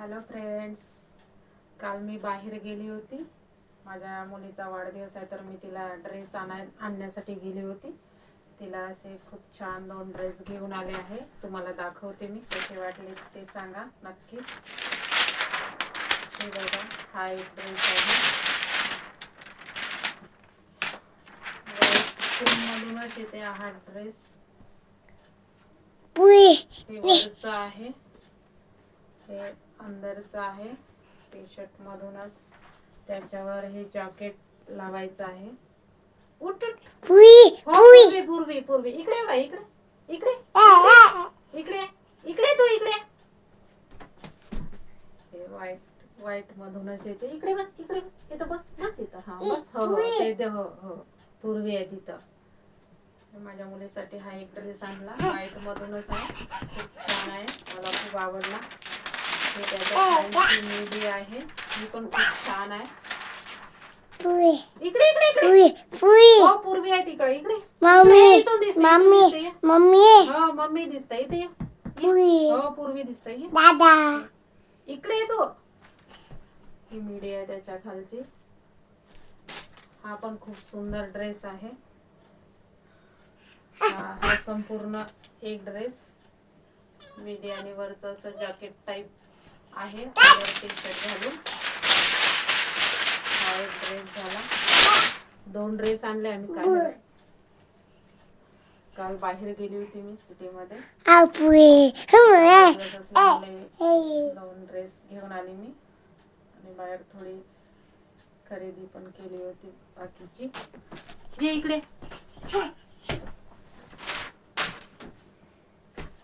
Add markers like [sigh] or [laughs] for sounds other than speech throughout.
Hello friends काल मी बाहेर गेली होती. माझ्या मुलीचा वाढदिवस आहे तर मी तिला ड्रेस आणाय आणण्यासाठी गेली होती. तिला असे खूप छान दोन ड्रेस घेऊन आले आहे. तुम्हाला दाखवते मी. कसे वाटले ते सांगा नक्की हे बघा हा एक ड्रेस आहे. मधूनच येते हा ड्रेस वरचं आहे. हे अंदरचं आहे. टी शर्ट मधूनच त्याच्यावर हे जॅकेट लावायचं आहे. उठ. हो, पूर्वी पूर्वी पूर्वी. इकडे बा इकडे. इकडे. इकडे इकडे तू इकडे हे व्हाईट व्हाईट मधूनच येते. इकडे बस इकडे बस. इथं बस बस इथं. हा बस. हो हो. ते हो हो. पूर्वी आहे तिथं. माझ्या मुलीसाठी हा एक ड्रेस आणला. व्हाईट मधूनच आहे. खूप छान आहे. मला खूप आवडला. हे त्याच्या खालची मेहंदी आहे. ही पण खूप छान आहे. इकडे इकडे इकडे. हो पूर्वी आहे तिकडे इकडे. दिसते, इथून दिसते. हो मम्मी दिसते इथे ये. ये. हो पूर्वी दिसते ये. इकडे ये तू. ही मीडिया आहे त्याच्या खालची. हा पण खूप सुंदर ड्रेस आहे. हा हा संपूर्ण एक ड्रेस. मीडिया आणि वरचं असं जॅकेट टाईप. आहे. घालून. हा एक ड्रेस झाला. दोन ड्रेस आणले आम्ही काल. काल बाहेर गेली होती मी सिटीमध्ये. असल्यामुळे दोन ड्रेस घेऊन आली मी. आणि बाहेर थोडी खरेदी पण केली होती बाकीची. ये इकडे.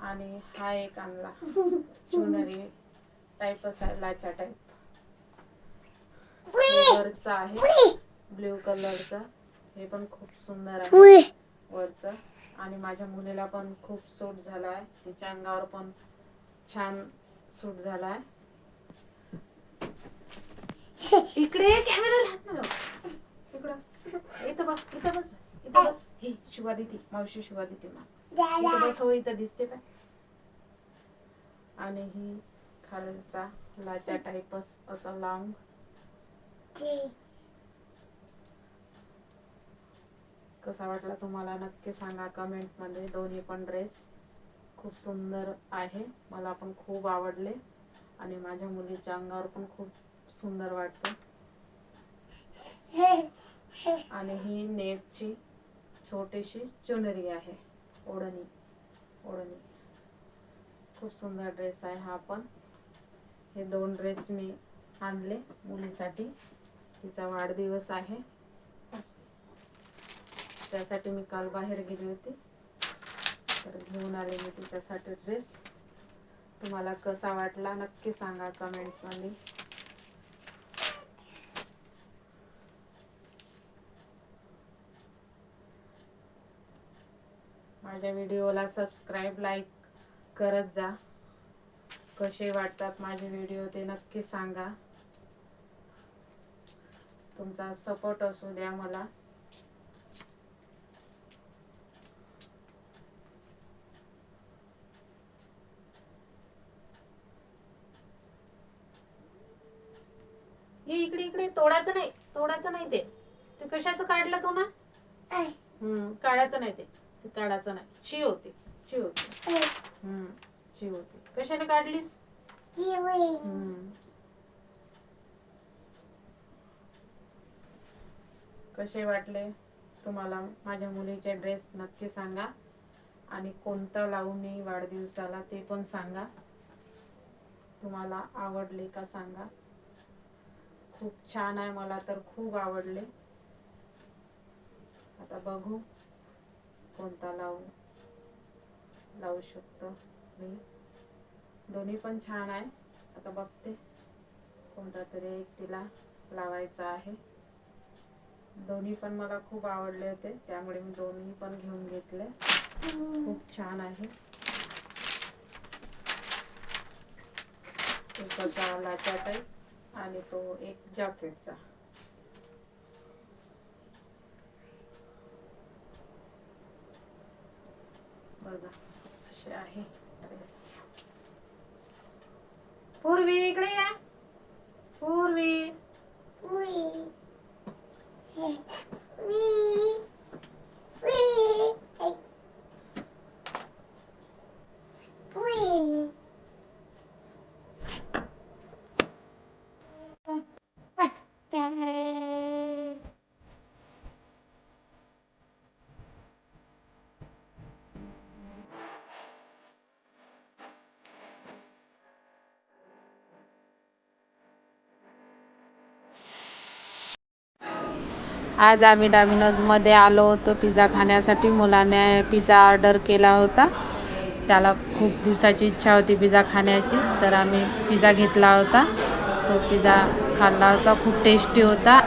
आणि हा एक आणला. [laughs] चुनरी. टाईपच आहे लाचा टाईप वरचा आहे. ब्ल्यू कलरचा हे पण खूप सुंदर आहे. वरचं. आणि माझ्या मुलीला पण खूप सूट झाला आहे तिच्या अंगावर पण छान सूट झाला आहे इकडे कॅमेरा हात ना. इकडं. इथं बस इथं बस इथं बस. हे शिवा देते मावशी शिवा देते मा इथं बस हो इथं दिसते का आणि ही खालचा लाचा टाईपच असं लांब कसा वाटला तुम्हाला? नक्की सांगा कमेंटमध्ये. दोन्ही पण ड्रेस खूप सुंदर आहे. मला पण खूप आवडले. आणि माझ्या मुलीच्या अंगावर पण खूप सुंदर वाटतं. आणि ही नेटची छोटीशी चुनरी आहे. ओढणी. ओढणी. खूप सुंदर ड्रेस आहे हा पण. हे दोन ड्रेस मी आणले मुलीसाठी. तिचा वाढदिवस आहे. त्यासाठी मी काल बाहेर गेली होती. तर घेऊन आले मी तिच्यासाठी ड्रेस तुम्हाला कसा वाटला नक्की सांगा कमेंटमध्ये माझ्या व्हिडिओला सबस्क्राईब लाईक करत जा. कसे वाटतात माझे व्हिडिओ ते नक्की सांगा. तुमचा सपोर्ट असू द्या मला. ये इकडे इकडे तोडायचं नाही तोडायचं नाही ते. ते कशाचं काढलं तू ना? हम्म काढायचं नाही ते. ते काढायचं नाही. ची होती ची होती. हम्म. ची होती. कशाने काढलीस? हम्म. कसे वाटले तुम्हाला माझ्या मुलीचे ड्रेस नक्की सांगा. आणि कोणता लावू मी वाढदिवसाला ते पण सांगा. तुम्हाला आवडले का सांगा. खूप छान आहे मला तर खूप आवडले. आता बघू कोणता लावू लावू शकतो. मी. दोन्ही पण छान आहे. आता बघते कोणता तरी एक तिला लावायचा आहे. दोन्ही पण मला खूप आवडले होते. त्यामुळे मी दोन्ही पण घेऊन घेतले. खूप छान आहे. एकाचा लाचा टाईप आणि तो एक जॅकेटचा. बघा असे आहे. पूर्वी आज आम्ही डॉमिनोजमध्ये आलो होतो पिझ्झा खाण्यासाठी. मुलाने पिझ्झा ऑर्डर केला होता. त्याला खूप दिवसाची इच्छा होती पिझ्झा खाण्याची. तर आम्ही पिझ्झा घेतला होता. तो पिझ्झा खाल्ला होता. खूप टेस्टी होता.